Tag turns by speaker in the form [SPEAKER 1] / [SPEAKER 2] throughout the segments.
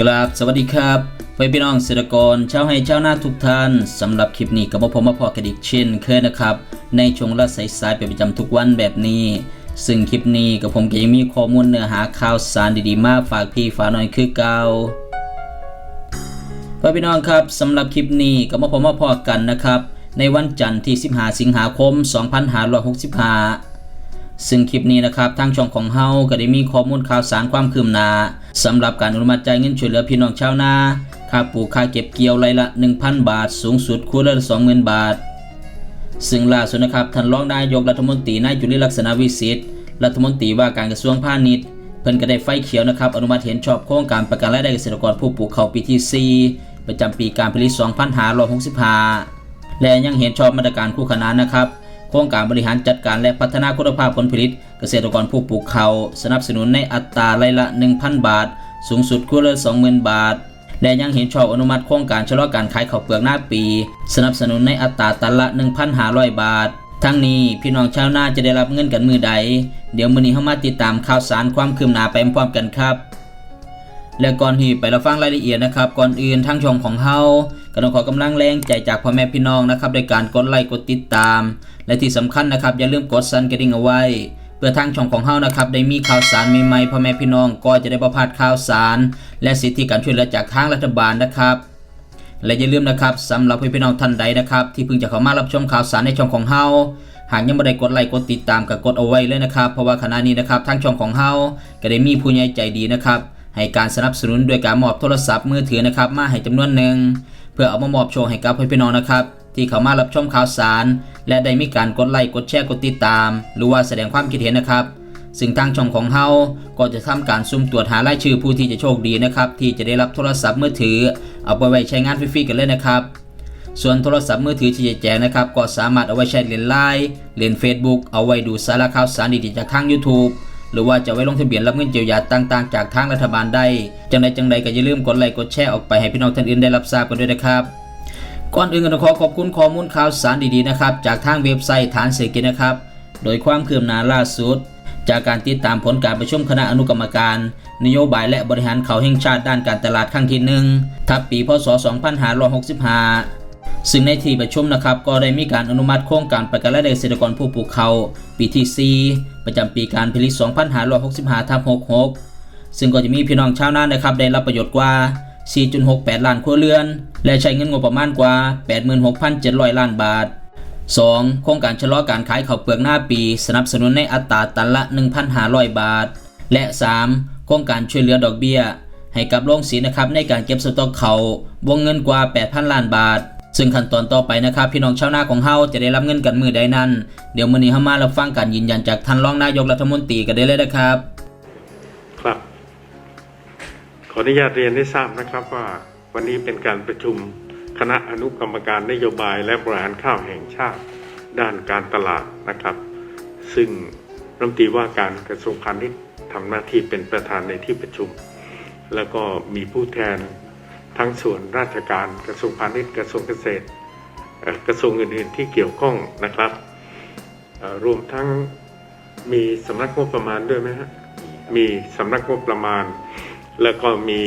[SPEAKER 1] กราบสวัสดีครับเพื่อนพี่น้องเกษตรกรชาวให้ชาวนาทุกท่านสำหรับคลิปนี้กับผมมาพอกันอีกเช่นเคยนะครับ ในช่วงละสายๆเป็นประจำทุกวันแบบนี้ ซึ่งคลิปนี้กับผมก็ยังมีข้อมูลเนื้อหาข่าวสารดีๆ มาฝากพี่ฝากน้อยคือเก่าเพื่อนพี่น้องครับสำหรับคลิปนี้กับผมมาพอกันนะครับ ในวันจันทร์ที่ 15 สิงหาคม 2565 ซึ่งคลิปนี้นะครับทางช่องของเฮาก็ได้มีข้อมูลข่าวสารความคืบหน้าสำหรับการอนุมัติจ่ายเงินช่วยเหลือพี่น้องชาวนาค่าปลูกค่าเก็บเกี่ยวไรละ 1,000 บาท สูงสุดครัวเรือนละ20,000 บาท ซึ่งล่าสุดนะครับท่านรองนายกรัฐมนตรีนายจุลิลักษณะวิสิทธิ์รัฐมนตรีว่าการกระทรวงพาณิชย์เพิ่นก็ได้ไฟเขียวนะครับอนุมัติเห็นชอบโครงการประกันรายได้เกษตรกรผู้ปลูกข้าวปีที่ 4 ประจำปีการผลิต 2565 และยังเห็นชอบมาตรการคู่ขนานนะครับ โครงการบริหารจัดการและพัฒนาคุณภาพผลผลิต เกษตรกรผู้ปลูกข้าวสนับสนุนในอัตราไร่ละ 1,000 บาท สูงสุดครัวเรือน20,000 บาท และยังเห็นชอบอนุมัติโครงการชะลอการขายข้าวเปลือกหน้าปี สนับสนุนในอัตราตันละ 1,500 บาท ทั้งนี้พี่น้องชาวนาจะได้รับเงินกันมือใด เดี๋ยวมื้อนี้เฮามาติดตามข่าวสารความคืบหน้าไปพร้อมกันครับ และก่อนที่ไปรับฟังรายละเอียดนะครับ ก่อนอื่นทางช่องของเฮาก็ต้องขอกำลังแรงใจจากพ่อแม่พี่น้องนะครับโดยการกดไลค์กดติดตาม และที่สำคัญนะครับ อย่าลืมกดสั่นกระดิ่งเอาไว้ เพื่อทางช่องของเฮานะครับได้มีข่าวสารใหม่ๆพ่อแม่พี่น้องก็จะได้ประพาดข่าวสาร และสิทธิการช่วยเหลือจากทางรัฐบาลนะครับ และอย่าลืมนะครับสำหรับพี่น้องท่านใดนะครับ ที่เพิ่งจะเข้ามารับชมข่าวสารในช่องของเฮาหากยังไม่ได้กดไลค์กดติดตามก็กดเอาไว้เลยนะครับ เพราะว่าขณะนี้นะครับทางช่องของเฮาก็ได้มีผู้ใหญ่ใจดีนะครับ ให้การสนับสนุนโดยการมอบโทรศัพท์มือถือนะครับมาให้จำนวนหนึ่ง เพื่อเอามามอบโชว์ให้กับพี่น้องนะครับที่เขามารับชมข่าวสาร และได้มีการกดไลค์กดแชร์กดติดตาม หรือว่าแสดงความคิดเห็นนะครับ ซึ่งทางช่องของเฮาก็จะทำการสุ่มตรวจหารายชื่อผู้ที่จะโชคดีนะครับที่จะได้รับโทรศัพท์มือถือ เอาไปไว้ใช้งานฟรีๆกันเลยนะครับส่วนโทรศัพท์มือถือที่จะแจกนะครับก็สามารถเอาไว้ใช้เล่นไลน์เล่น Facebook เอาไว้ดูสาระข่าวสารดีๆจากทาง YouTube หรือว่าจะไว้ลงทะเบียนรับเงินเยียวยาต่างๆ จากทางรัฐบาลได้จังใดจังใดก็อย่าลืมกดไลค์กดแชร์ออกไปให้พี่น้องท่านอื่นได้รับทราบกันด้วยนะครับก่อนอื่นก็ต้องขอขอบคุณข้อมูลข่าวสารดีๆนะครับจากทางเว็บไซต์ฐานเศรษฐกิจนะครับ โดยความคืบหน้าล่าสุด จากการติดตามผลการประชุมคณะอนุกรรมการ นโยบายและบริหารเขาแห่งชาติด้านการตลาดครั้งที่หนึ่งทับปีพศ 2565 ซึ่งในที่ประชุมนะครับก็ได้มีการอนุมัติโครงการประกันรายได้เกษตรกรผู้ปลูกเขาวปีที่4ประจำปีการผลิต 2565ทับ66 ซึ่งก็จะมีพี่น้องชาวนานะครับได้รับประโยชน์กว่า 4.68 ล้านครัวเรือน และใช้เงินงบประมาณกว่า 86,700 ล้านบาท 2. โครงการชะลอการขายข้าวเปลือกหน้าปี สนับสนุนในอัตราตันละ 1,500 บาท และ 3. โครงการช่วยเหลือดอกเบี้ย ให้กับโรงสีนะครับในการเก็บสต็อกเขาวงเงินกว่า 8,000 ล้านบาท ซึ่งขั้นตอนต่อไปนะครับ พี่น้องชาวนาของเฮาจะได้รับเงินกันมือใดนั้น เดี๋ยวมื้อนี้เฮามารับฟังการยืนยันจากท่านรองนายกรัฐมนตรีกันได้เลยนะครับ
[SPEAKER 2] ครับ ขออนุญาตเรียนให้ทราบนะครับว่าวันนี้เป็นการประชุมคณะอนุกรรมการนโยบายและบริหารข้าวแห่งชาติ ด้านการตลาดนะครับ ซึ่งรัฐมนตรีว่าการกระทรวงพาณิชย์ทำหน้าที่เป็นประธานในที่ประชุม แล้วก็มีผู้แทน ทั้งส่วนราชการกระทรวงพาณิชย์กระทรวงเกษตรเอ่อกระทรวงอื่นๆที่เกี่ยวข้องนะครับเอ่อรวมทั้งมีสำนักงบประมาณด้วยไหมฮะมีสำนักงบประมาณ แล้วก็มี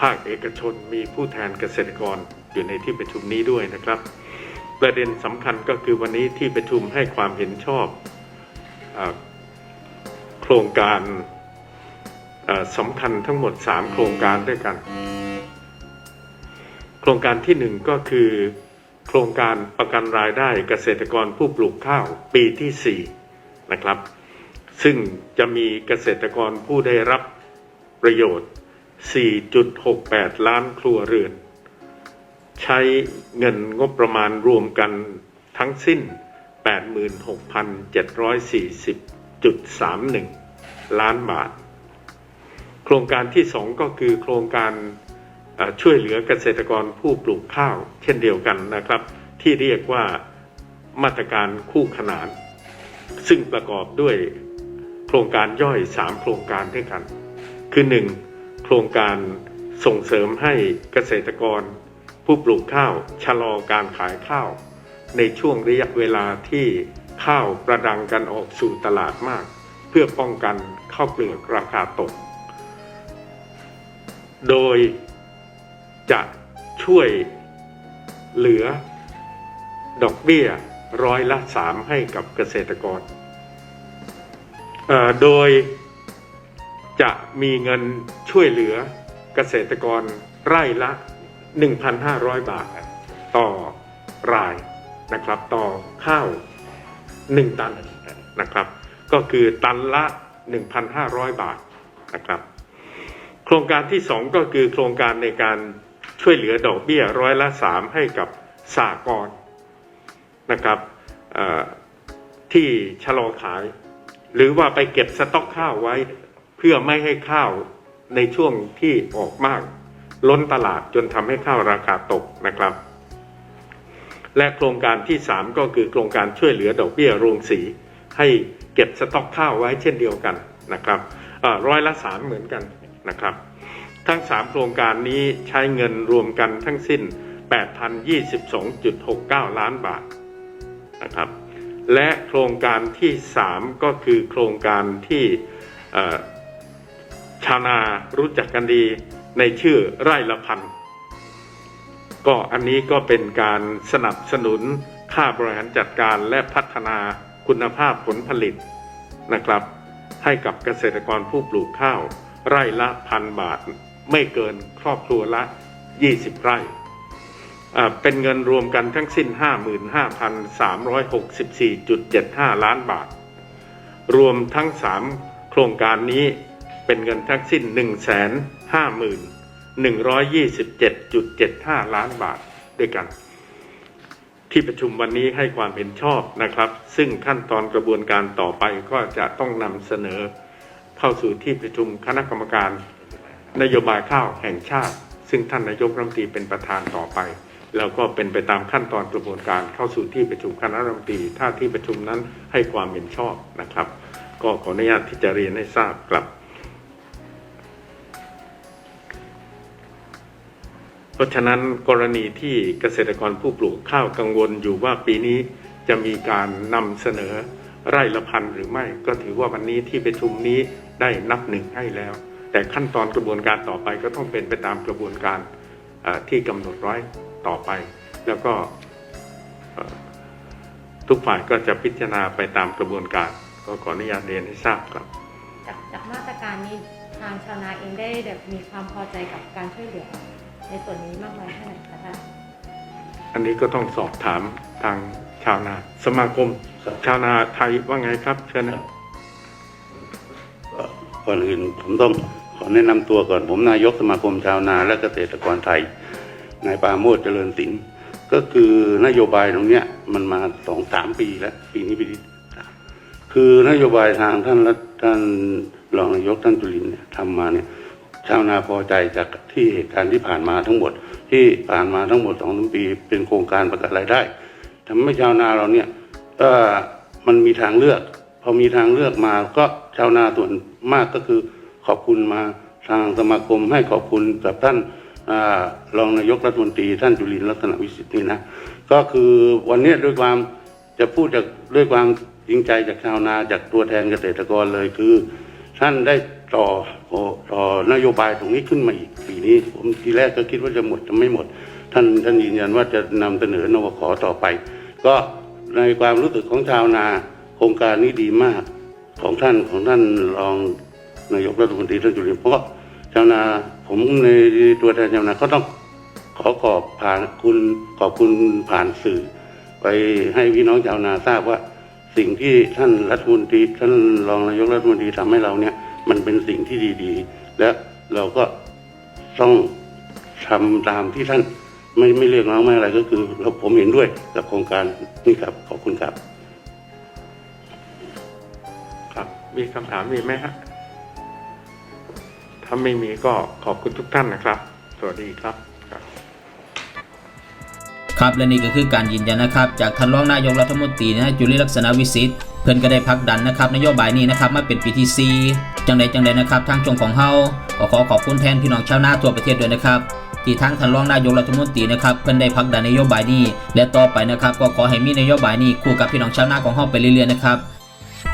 [SPEAKER 2] ภาคเอกชนมีผู้แทนเกษตรกรอยู่ในที่ประชุมนี้ด้วยนะครับ ประเด็นสำคัญก็คือวันนี้ที่ประชุมให้ความเห็นชอบอาโครงการอ่าสำคัญทั้งหมด 3 โครงการด้วยกัน โครงการที่หนึ่งก็คือ โครงการประกันรายได้เกษตรกรผู้ปลูกข้าวปีที่ 4 นะครับ ซึ่งจะมีเกษตรกรผู้ได้รับประโยชน์ 4.68 ล้านครัวเรือน ใช้เงินงบประมาณรวมกันทั้งสิ้น 86,740.31 ล้านบาท โครงการที่สองก็คือโครงการ ช่วยเหลือเกษตรกรผู้ปลูกข้าว เช่นเดียวกันนะครับ ที่เรียกว่ามาตรการคู่ขนาน ซึ่งประกอบด้วยโครงการย่อย 3 โครงการด้วยกัน คือ 1. โครงการส่งเสริมให้เกษตรกร ผู้ปลูกข้าวชะลอการขายข้าว ในช่วงระยะเวลาที่ข้าวประดังกันออกสู่ตลาดมาก เพื่อป้องกันข้าวเปลือกราคาตก โดย จะช่วยเหลือดอกเบี้ยร้อยละสามให้กับเกษตรกร โดยจะมีเงินช่วยเหลือเกษตรกรไร่ละ 1,500 บาท ต่อรายนะครับต่อข้าว 1 ตันนะครับ ก็คือตันละ 1,500 บาทนะครับ โครงการที่ 2 ก็คือโครงการในการ ช่วยเหลือดอกเบี้ยร้อยละ 3 ให้กับสากรนะครับที่ชะลอขาย หรือว่าไปเก็บสต็อกข้าวไว้ เพื่อไม่ให้ข้าวในช่วงที่ออกมาก ล้นตลาดจนทำให้ข้าวราคาตกนะครับ และโครงการที่ 3 ก็คือโครงการช่วยเหลือดอกเบี้ยโรงสี ให้เก็บสต็อกข้าวไว้เช่นเดียวกันนะครับร้อยละสามเหมือนกันนะครับ ทั้ง 3 โครงการนี้ใช้เงินรวมกันทั้งสิ้น 8,022.69 ล้านบาทนะครับ และโครงการที่ 3 ก็คือโครงการที่ชาวนารู้จักกันดีในชื่อไร่ละพัน ก็อันนี้ก็เป็นการสนับสนุนค่าบริหารจัดการและพัฒนาคุณภาพผลผลิตนะครับ ให้กับเกษตรกรผู้ปลูกข้าวไร่ละพันบาท ไม่เกินครอบครัวละ 20 ไร่ เป็นเงินรวมกันทั้งสิ้น 55,364.75 ล้านบาท รวมทั้ง 3 โครงการนี้เป็นเงินทั้งสิ้น 150,127.75 ล้านบาทด้วยกัน ที่ประชุมวันนี้ให้ความเห็นชอบนะครับ ซึ่งขั้นตอนกระบวนการต่อไปก็จะต้องนำเสนอ เข้าสู่ที่ประชุมคณะกรรมการ นโยบายข้าวแห่งชาติ ซึ่งท่านนายกรัฐมนตรีเป็นประธานต่อไป แล้วก็เป็นไปตามขั้นตอนกระบวนการเข้าสู่ที่ประชุมคณะรัฐมนตรีถ้าที่ประชุมนั้นให้ความเห็นชอบนะครับ ก็ขออนุญาตที่จะเรียนให้ทราบกลับเพราะฉะนั้นกรณีที่เกษตรกรผู้ปลูกข้าวกังวลอยู่ว่าปีนี้จะมีการนำเสนอไร่ละพันหรือไม่ ก็ถือว่าวันนี้ที่ประชุมนี้ได้นับหนึ่งให้แล้ว แต่ขั้นตอนกระบวนการต่อไปก็ต้องเป็นไปตามกระบวนการเอ่อที่กำหนดไว้ต่อไป แล้วก็เอ่อทุกฝ่ายก็จะพิจารณาไปตามกระบวนการ ก็ขออนุญาตเรียนให้ทราบครับ
[SPEAKER 3] จากจากมาตรการนี้ทางชาวนาเองได้แบบมีความพอใจกับการช่วยเหลือ ในส่วนนี้มากน้อยแค่ไหนคะท่าน
[SPEAKER 2] อันนี้ก็ต้องสอบถามทางชาวนาสมาคม
[SPEAKER 4] ครับ
[SPEAKER 2] ชาวนาไทยว่าไงครับเชิญนะ
[SPEAKER 4] ก่อนอื่นผมต้อง ขอแนะนำตัวก่อนผมนายกสมาคมชาวนาและเกษตรกรไทยนายปาโมทเจริญศิลป์ก็คือนโยบายตรงเนี้ยมันมาสองสามปีแล้ว ปีนี้ปีที่สามคือนโยบายทางท่านรัฐท่านรองนายกท่านจุลินเนี่ยทำมาเนี่ยชาวนาพอใจจากที่เหตุการณ์ที่ผ่านมาทั้งหมด ที่ผ่านมาทั้งหมดสองปี เป็นโครงการประกันรายได้ทำให้ชาวนาเราเนี่ยมันมีทางเลือก พอมีทางเลือกมาก็ชาวนาส่วนมากก็คือ ขอบคุณมาทางสมาคมให้ขอบคุณกับท่านอรองนายกรัฐมนตรีท่านจุลินร์ลักษณะวิสิทธิ์นี่นะก็คือวันนี้ด้วยความจะพูดจากด้วยความจริงใจจากชาวนาจากตัวแทนเกษตรกรเลยคือ ท่านได้ต่อต่อนโยบายตรงนี้ขึ้นมาอีกปีนี้ ผมทีแรกก็คิดว่าจะหมดจะไม่หมด ท่านท่านยืนยันว่าจะนำเสนอนวขต่อไป ก็ในความรู้สึกของชาวนาโครงการนี้ดีมากของท่านของท่านรอง นายกรัฐมนตรีท่านจุลินเพราะชาวนาผมในตัวแทนชาวนาก็ต้องขอขอบผ่านคุณขอบคุณผ่านสื่อ ไปให้พี่น้องชาวนาทราบว่า สิ่งที่ท่านรัฐมนตรีท่านรองนายกรัฐมนตรีทำให้เราเนี่ย มันเป็นสิ่งที่ดีๆ และเราก็ต้องทำตามที่ท่านไม่ไม่เรียกร้องไม่อะไรก็คือเราผมเห็นด้วยกับโครงการนี่ครับขอบคุณครับ
[SPEAKER 2] ครับมีคำถามมีไหมฮะ ถ้าไม่มีก็ขอบคุณทุกท่านนะครับ สวัสดีครับครับ
[SPEAKER 1] ครับและนี่ก็คือการยืนยันนะครับ จากท่านรองนายกรัฐมนตรีนะจุลิลักษณะวิสิทธิ์เพิ่อนก็ได้พักดันนะครับ นโยบายนี้นะครับมาเป็นปีที่ 4 จังใดจังใดนะครับทางช่วงของเฮาก็ขอขอบคุณแทนพี่น้องชาวนาทั่วประเทศด้วยนะครับที่ทางท่านรองนายกรัฐมนตรีนะครับเพิ่นได้พักดันนโยบายนี้ และต่อไปนะครับ ก็ขอให้มีนโยบายนี้คู่กับพี่น้องชาวนาของเฮาไปเรื่อยๆนะครับ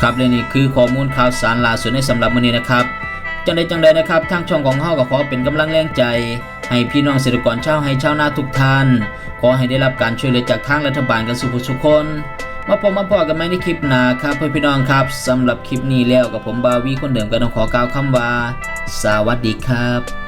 [SPEAKER 1] ครับและนี่คือข้อมูลข่าวสารล่าสุดในสำหรับวันนี้นะครับ จังใดจังใดนะครับทางช่องของเฮาก็ขอเป็นกำลังแรงใจ ให้พี่น้องเกษตรกรชาวให้ชาวนาทุกท่าน ขอให้ได้รับการช่วยเหลือจากทางรัฐบาลกันสุขสุขคน มาพบมาพอกันไหมในคลิปหน้าครับเพื่อนพี่น้องครับสำหรับคลิปนี้แล้วกับผมบาวีคนเดิมก็ต้องขอกล่าวคำว่า สวัสดีครับ